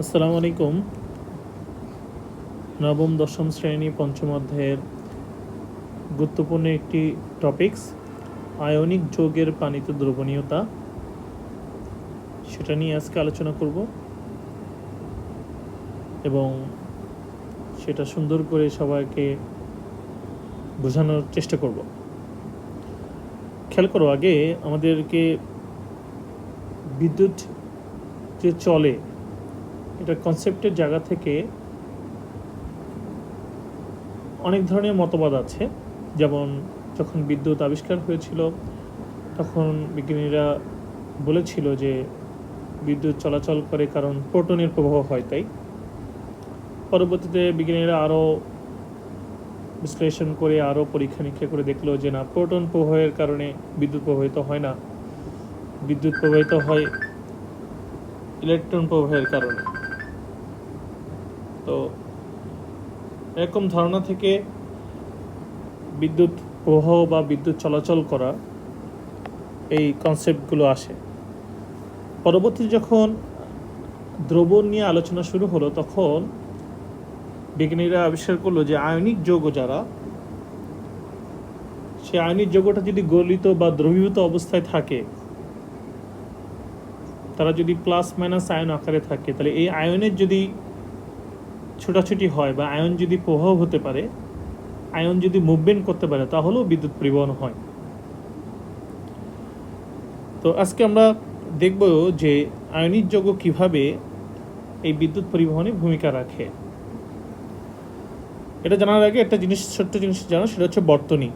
আসসালামু আলাইকুম। নবম, দশম শ্রেণি, পঞ্চম অধ্যায়ের গুরুত্বপূর্ণ একটি টপিকস আয়নিক যৌগের পানিতে দ্রবণীয়তা। সেটা নিয়ে আজকে আলোচনা করব এবং সেটা সুন্দর করে সবাইকে বোঝানোর চেষ্টা করব। খেয়াল করো, আগে আমাদেরকে বিদ্যুৎ যে চলে এটা কনসেপ্টের জায়গা থেকে অনেক ধরনের মতবাদ আছে। যেমন যখন বিদ্যুৎ আবিষ্কার হয়েছিল, তখন বিজ্ঞানীরা বলেছিল যে বিদ্যুৎ চলাচল করে কারণ প্রোটনের প্রবাহ হয় তাই। পরবর্তীতে বিজ্ঞানীরা আরও বিশ্লেষণ করে, আরও পরীক্ষা নিরীক্ষা করে দেখল যে না, প্রোটন প্রবাহের কারণে বিদ্যুৎ প্রবাহিত হয় না। বিদ্যুৎ প্রবাহিত হয় ইলেকট্রন প্রবাহের কারণে। তো এরকম ধারণা থেকে বিদ্যুৎ প্রবাহ বা বিদ্যুৎ চলাচল করা এই কনসেপ্টগুলো আসে। পরবর্তী যখন দ্রবণ নিয়ে আলোচনা শুরু হলো, তখন বিজ্ঞানীরা আবিষ্কার করল যে আয়নিক যৌগ যারা, সে আয়নিক যৌগটা যদি গলিত বা দ্রবীভূত অবস্থায় থাকে, তারা যদি প্লাস মাইনাস আয়ন আকারে থাকে, তাহলে এই আয়নের যদি ছোটাছুটি হয় বা আয়ন যদি প্রভাব হতে পারে, আয়ন যদি মুভমেন্ট করতে পারে, তাহলেও বিদ্যুৎ পরিবহন হয়। তো আজকে আমরা দেখব যে আয়নিক যৌগ কীভাবে এই বিদ্যুৎ পরিবহনে ভূমিকা রাখে। এটা জানার আগে একটা জিনিস, ছোট্ট জিনিস জানো, সেটা হচ্ছে বর্তনী।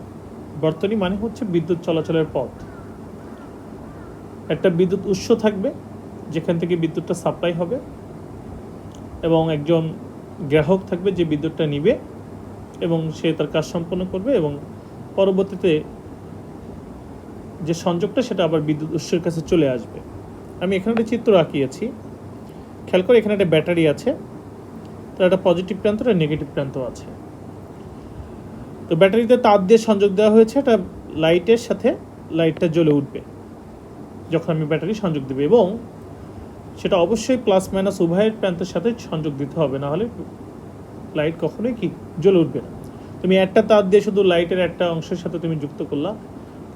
বর্তনী মানে হচ্ছে বিদ্যুৎ চলাচলের পথ। একটা বিদ্যুৎ উৎস থাকবে, যেখান থেকে বিদ্যুৎটা সাপ্লাই হবে, এবং একজন গ্রাহক থাকবে যে বিদ্যুৎটা নিবে এবং সে তার কাজ সম্পন্ন করবে এবং পরবর্তীতে যে সংযোগটা সেটা আবার বিদ্যুৎ উৎসের কাছে চলে আসবে। আমি এখানে একটা চিত্র আঁকিয়েছি। খেয়াল করে এখানে একটা ব্যাটারি আছে। তার একটা পজিটিভ প্রান্ত একটা নেগেটিভ প্রান্ত আছে। তো ব্যাটারিতে তার দিয়ে সংযোগ দেওয়া হয়েছে। একটা লাইটের সাথে লাইটটা জ্বলে উঠবে। যখন আমি ব্যাটারি সংযোগ দেবে এবং সেটা অবশ্যই প্লাস মাইনাস উভয়ের প্রান্তের সাথে সংযোগ দিতে হবে, না হলে লাইট কখনোই কি জ্বলে উঠবে না। তুমি একটা তার দিয়ে শুধু লাইটের একটা অংশের সাথে তুমি যুক্ত করলা,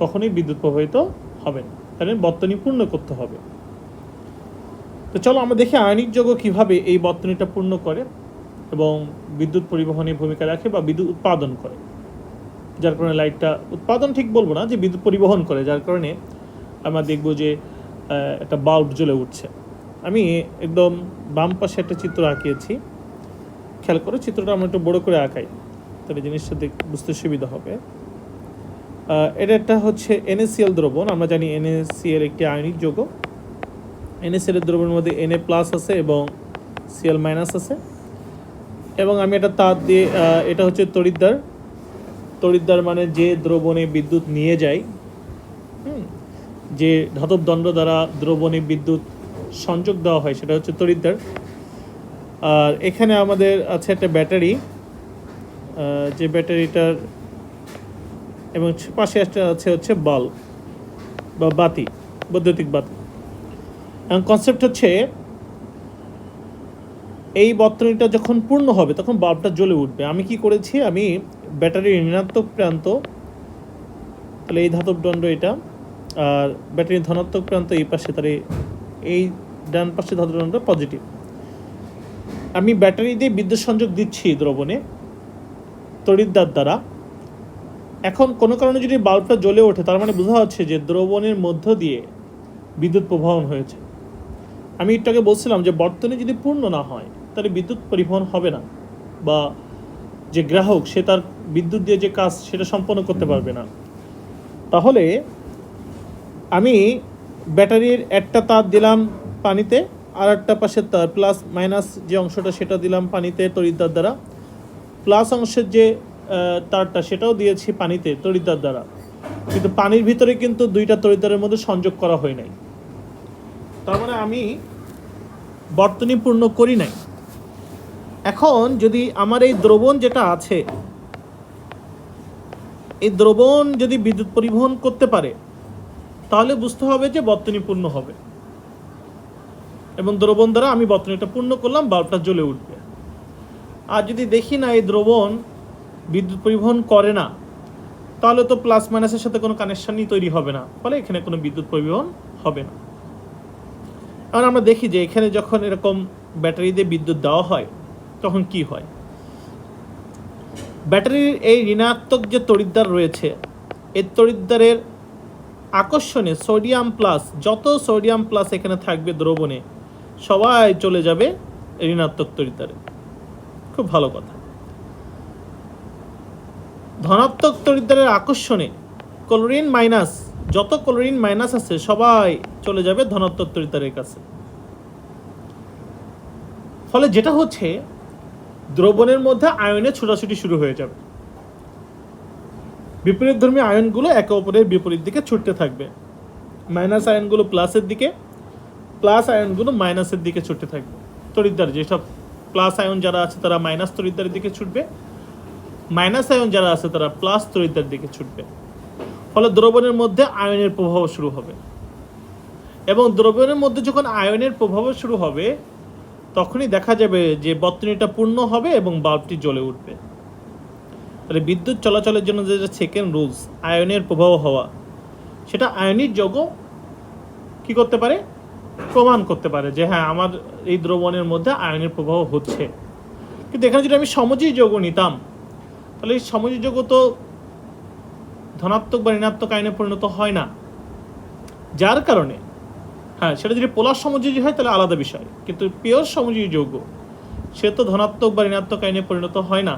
কখনোই বিদ্যুৎ প্রবাহিত হবে না। তাহলে বর্তনী পূর্ণ করতে হবে। তো চলো আমরা দেখি আয়নিক যৌগ কীভাবে এই বর্তনীটা পূর্ণ করে এবং বিদ্যুৎ পরিবহনে ভূমিকা রাখে বা বিদ্যুৎ উৎপাদন করে। যার কারণে লাইটটা উৎপাদন ঠিক বলব না যে বিদ্যুৎ পরিবহন করে, যার কারণে আমরা দেখব যে একটা বাল্ব জ্বলে উঠছে। আমি একদম বাম পাশে একটা চিত্র আঁকিয়েছি। খেয়াল করে, চিত্রটা আমরা একটু বড় করে আঁকাই, তাহলে জিনিসটা দেখ, বুঝতে সুবিধা হবে। এটা একটা হচ্ছে এনএসিএল দ্রবণ, আমরা জানি এনএসিএল একটি আয়নিক যৌগ। এনএসিএল এর দ্রবণের মধ্যে এনএ প্লাস আছে এবং সিএল মাইনাস আছে। এবং আমি এটা তার দিয়ে এটা হচ্ছে তড়িৎদ্বার। তড়িৎদ্বার মানে যে দ্রবণে বিদ্যুৎ নিয়ে যায় যে ধাতব দণ্ড দ্বারা দ্রবণে বিদ্যুৎ সংযোগ দেওয়া হয়, সেটা হচ্ছে তড়িৎদ্বার। আর এখানে আমাদের আছে একটা ব্যাটারি যে ব্যাটারিটার এবং পাশে একটা আছে হচ্ছে বাল্ব বা বাতি, বৈদ্যুতিক বাতি। এবং কনসেপ্ট হচ্ছে, এই বর্তনীটা যখন পূর্ণ হবে, তখন বাল্বটা জ্বলে উঠবে। আমি কি করেছি? আমি ব্যাটারির ঋণাত্মক প্রান্ত, তাহলে এই ধাতব দণ্ড এটা, আর ব্যাটারির ধনাত্মক প্রান্ত এই পাশে, তাহলে এই ডান পাশে ধাতব দণ্ড পজিটিভ আমি ব্যাটারি দিয়ে বিদ্যুৎ সংযোগ দিচ্ছি দ্রবণে তড়িৎদ্বার দ্বারা। এখন কোনো কারণে যদি বাল্বটা জ্বলে ওঠে, তার মানে বোঝা যাচ্ছে যে দ্রবণের মধ্য দিয়ে বিদ্যুৎ প্রবাহন হয়েছে। আমি এটাকে বলছিলাম যে বর্তনী যদি পূর্ণ না হয়, তাহলে বিদ্যুৎ পরিবহন হবে না। বা যে গ্রাহক, সে তার বিদ্যুৎ দিয়ে যে কাজ, সেটা সম্পন্ন করতে পারবে না। তাহলে আমি ব্যাটারির একটা তার দিলাম পানিতে আর একটা পাশে তার প্লাস মাইনাস যে অংশটা সেটা দিলাম পানিতে তড়িৎদ্বার দ্বারা প্লাস অংশের যে তারটা সেটাও দিয়েছি পানিতে তড়িৎদ্বার দ্বারা। কিন্তু পানির ভিতরে কিন্তু দুইটা তড়িৎদ্বারের মধ্যে সংযোগ করা হয় নাই। তার মানে আমি বর্তনী পূর্ণ করি নাই। এখন যদি আমার এই দ্রবণ যেটা আছে, এই দ্রবণ যদি বিদ্যুৎ পরিবহন করতে পারে তাহলে বুঝতে হবে যে বর্তনী পূর্ণ হবে। এবং দ্রবণ দ্বারা আমি বর্তনীটা পূর্ণ করলাম, বাল্বটা জ্বলে উঠবে। আর যদি দেখি না এই দ্রবণ বিদ্যুৎ পরিবহন করে না, তাহলে তো প্লাস মাইনাসের সাথে কোনো কানেকশনই তৈরি হবে না, ফলে এখানে কোনো বিদ্যুৎ পরিবহন হবে না। এখন আমরা দেখি যে এখানে যখন এরকম ব্যাটারি দিয়ে বিদ্যুৎ দেওয়া হয়, তখন কি হয়? ব্যাটারির এই ঋণাত্মক যে তড়িৎদ্বার রয়েছে, এই তড়িৎদ্বারের আকর্ষণে সোডিয়াম প্লাস, যত সোডিয়াম প্লাস এখানে থাকবে দ্রবণে, সবাই চলে যাবে ঋণাত্মক তড়িৎদ্বারে। খুব ভালো কথা। ধনাত্মক তড়িৎদ্বারের আকর্ষণে ক্লোরিন মাইনাস, যত ক্লোরিন মাইনাস আছে, সবাই চলে যাবে ধনাত্মক তড়িৎদ্বারের কাছে। ফলে যেটা হচ্ছে, দ্রবণের মধ্যে আয়নে ছোটাছুটি শুরু হয়ে যাবে। বিপরীত ধর্মী আয়নগুলো একে অপরের বিপরীত দিকে ছুটতে থাকবে। মাইনাস আয়নগুলো প্লাসের দিকে, প্লাস আয়নগুলো মাইনাসের দিকে ছুটতে থাকবে। তড়িৎদ্বার যেসব প্লাস আয়ন যারা আছে তারা মাইনাস তড়িৎদ্বারের দিকে ছুটবে। মাইনাস আয়ন যারা আছে তারা প্লাস তড়িৎদ্বার দিকে ছুটবে। ফলে দ্রবণের মধ্যে আয়নের প্রভাব শুরু হবে। এবং দ্রবণের মধ্যে যখন আয়নের প্রভাব শুরু হবে, তখনই দেখা যাবে যে বর্তনীটা পূর্ণ হবে এবং বাল্বটি জ্বলে উঠবে। তাহলে বিদ্যুৎ চলাচলের জন্য যে সেকেন্ড রুলস আয়নের প্রবাহ হওয়া, সেটা আয়নিক যোগ কি করতে পারে? প্রমাণ করতে পারে যে হ্যাঁ আমার এই দ্রবণের মধ্যে আয়নের প্রবাহ হচ্ছে। কিন্তু এখানে যদি আমি সমজী যোগ নিতাম, তাহলে এই সমজী যোগ তো ধনাত্মক বা ঋণাত্মক আয়নে পরিণত হয় না। যার কারণে হ্যাঁ সেটা যদি পোলার সমযোজী হয়, তাহলে আলাদা বিষয়। কিন্তু পিওর সমযোজী যৌগ, সে তো ধনাত্মক বা ঋণাত্মক আইনে পরিণত হয় না।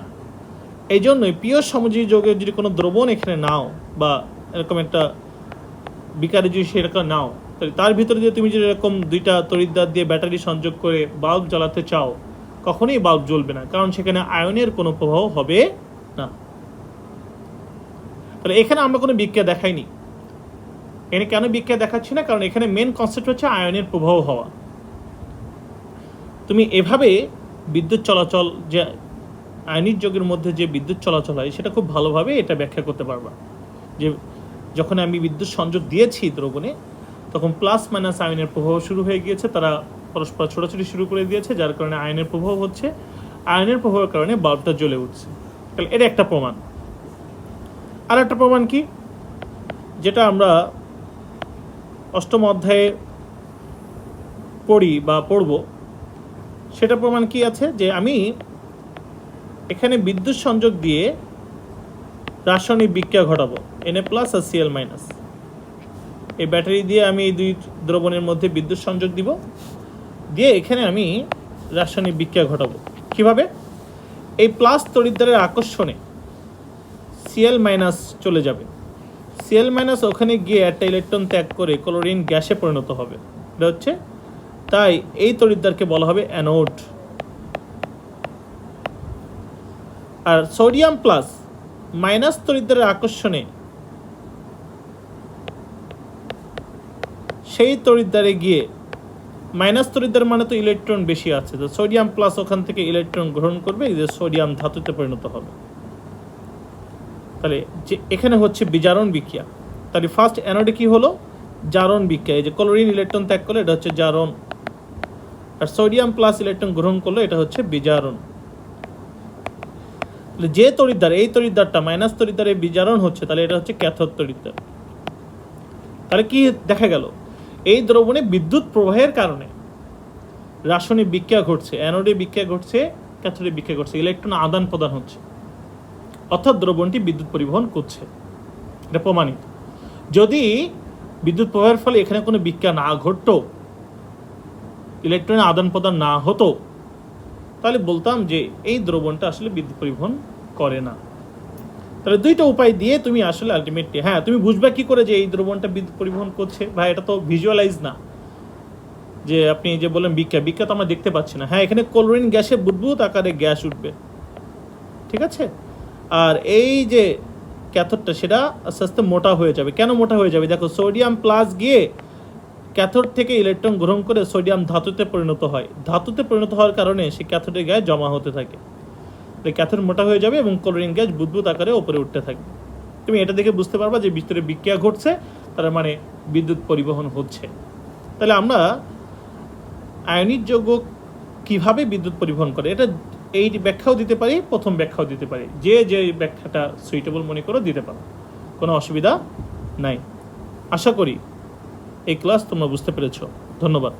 এই জন্যই পিওর সমযোজী যৌগের যদি কোনো দ্রবণ এখানে নাও, বা এরকম একটা বিকারে যদি সেরকম নাও, তাহলে তার ভিতরে যদি তুমি যদি এরকম দুইটা তড়িৎদ্বার দিয়ে ব্যাটারি সংযোগ করে বাল্ব জ্বালাতে চাও, কখনোই বাল্ব জ্বলবে না, কারণ সেখানে আয়নের কোনো প্রভাব হবে না। তাহলে এখানে আমরা কোনো বিক্রিয়া দেখাইনি। এখানে কেন বিক্রিয়া দেখাচ্ছি না? কারণ এখানে মেন কনসেপ্ট হচ্ছে আয়নের প্রবাহ হওয়া। তুমি এভাবে বিদ্যুৎ চলাচল যে আয়নিক যোগের মধ্যে যে বিদ্যুৎ চলাচল হয়, সেটা খুব ভালোভাবে এটা ব্যাখ্যা করতে পারবা। যে যখন আমি বিদ্যুৎ সংযোগ দিয়েছি দ্রবণে, তখন প্লাস মাইনাস আয়নের প্রভাব শুরু হয়ে গিয়েছে, তারা পরস্পর ছোটাছুটি শুরু করে দিয়েছে, যার কারণে আয়নের প্রভাব হচ্ছে। আয়নের প্রভাবের কারণে বাল্বটা জ্বলে উঠছে। তাহলে এটা একটা প্রমাণ। আর একটা প্রমাণ কি? যেটা আমরা অষ্টম অধ্যায়ে পড়ি বা পড়ব, সেটা প্রমাণ কি আছে? যে আমি এখানে বিদ্যুৎ সংযোগ দিয়ে রাসায়নিক বিক্রিয়া ঘটাবো। এনএ প্লাস আর সিএল মাইনাস এই ব্যাটারি দিয়ে আমি এই দুই দ্রবণের মধ্যে বিদ্যুৎ সংযোগ দিব। দিয়ে এখানে আমি রাসায়নিক বিক্রিয়া ঘটাবো। কীভাবে? এই প্লাস তড়িৎদ্বারের আকর্ষণে সিএল মাইনাস চলে যাবে। সিএল মাইনাস ওখানে গিয়ে একটা ইলেকট্রন ত্যাগ করে ক্লোরিন গ্যাসে পরিণত হবে। এটা হচ্ছে, তাই এই তড়িৎদ্বারকে বলা হবে অ্যানোড আর সোডিয়াম প্লাস মাইনাস তড়িৎদ্বারের আকর্ষণে সেই তড়িৎদ্বারে গিয়ে মাইনাস তড়িৎদ্বার মানে তো ইলেকট্রন বেশি আছে, তো সোডিয়াম প্লাস ওখান থেকে ইলেকট্রন গ্রহণ করবে যে সোডিয়াম ধাতুতে পরিণত হবে। তাহলে যে এখানে হচ্ছে বিজারণ বিক্রিয়া। তাহলে ফার্স্ট অ্যানোডে কি হলো? জারণ বিক্রিয়া, এই যে ক্লোরিন ইলেকট্রন ত্যাগ করলে, এটা হচ্ছে জারণ। আর সোডিয়াম প্লাস ইলেকট্রন গ্রহণ করলে, এটা হচ্ছে বিজারণ। যে তড়িৎদ্বার এই তড়িৎদ্বারটা মাইনাস তড়িৎদ্বারে বিজারণ হচ্ছে, তাহলে এটা হচ্ছে ক্যাথোড তড়িৎদ্বার তাহলে কি দেখা গেল? এই দ্রবণে বিদ্যুৎ প্রবাহের কারণে রাসায়নিক বিক্রিয়া ঘটছে, অ্যানোডে বিক্রিয়া ঘটছে, ক্যাথোডে বিক্রিয়া ঘটছে, ইলেকট্রন আদান প্রদান হচ্ছে। অর্থাৎ দ্রবণটি বিদ্যুৎ পরিবহন করছে। এটা প্রমাণিত। যদি বিদ্যুৎ প্রবাহের ফলে এখানে কোনো বিক্রিয়া না ঘটতো ইলেকট্রনের আদান প্রদান না হতো তাহলে বলতাম যে এই দ্রবণটা আসলে বিদ্যুৎ পরিবহন করে না। তাহলে দুইটা উপায় দিয়ে তুমি আসলে আলটিমেটলি হ্যাঁ তুমি বুঝবে কি করে যে এই দ্রবণটা বিদ্যুৎ পরিবহন করছে? ভাই, এটা তো ভিজুয়ালাইজ না। যে আপনি যে বললেন বিক্ষা বিক্ষা তো আমরা দেখতে পাচ্ছি না। হ্যাঁ এখানে ক্লোরিন গ্যাসে বুদবুদ আকারে গ্যাস উঠবে। ঠিক আছে? আর এই যে ক্যাথোডটা, সেটা আস্তে আস্তে মোটা হয়ে যাবে। কেন মোটা হয়ে যাবে? দেখো সোডিয়াম প্লাস গিয়ে ক্যাথোড থেকে ইলেকট্রন গ্রহণ করে সোডিয়াম ধাতুতে পরিণত হয়। ধাতুতে পরিণত হওয়ার কারণে সে ক্যাথোডের গায়ে জমা হতে থাকে। ক্যাথোড মোটা হয়ে যাবে এবং ক্লোরিন গ্যাস বুদবুদ আকারে ওপরে উঠতে থাকবে তুমি এটা দেখে বুঝতে পারবা যে ভিতরে বিক্রিয়া ঘটছে, তার মানে বিদ্যুৎ পরিবহন হচ্ছে। তাহলে আমরা আয়নিক যৌগ কীভাবে বিদ্যুৎ পরিবহন করে? এটা এই ব্যাখ্যাও দিতে পারি, প্রথম ব্যাখ্যাও দিতে পারি। যে যে ব্যাখ্যাটা সুইটেবল মনে করো, দিতে পারো। কোনো অসুবিধা নাই। আশা করি এই ক্লাস তোমরা বুঝতে পেরেছ। ধন্যবাদ।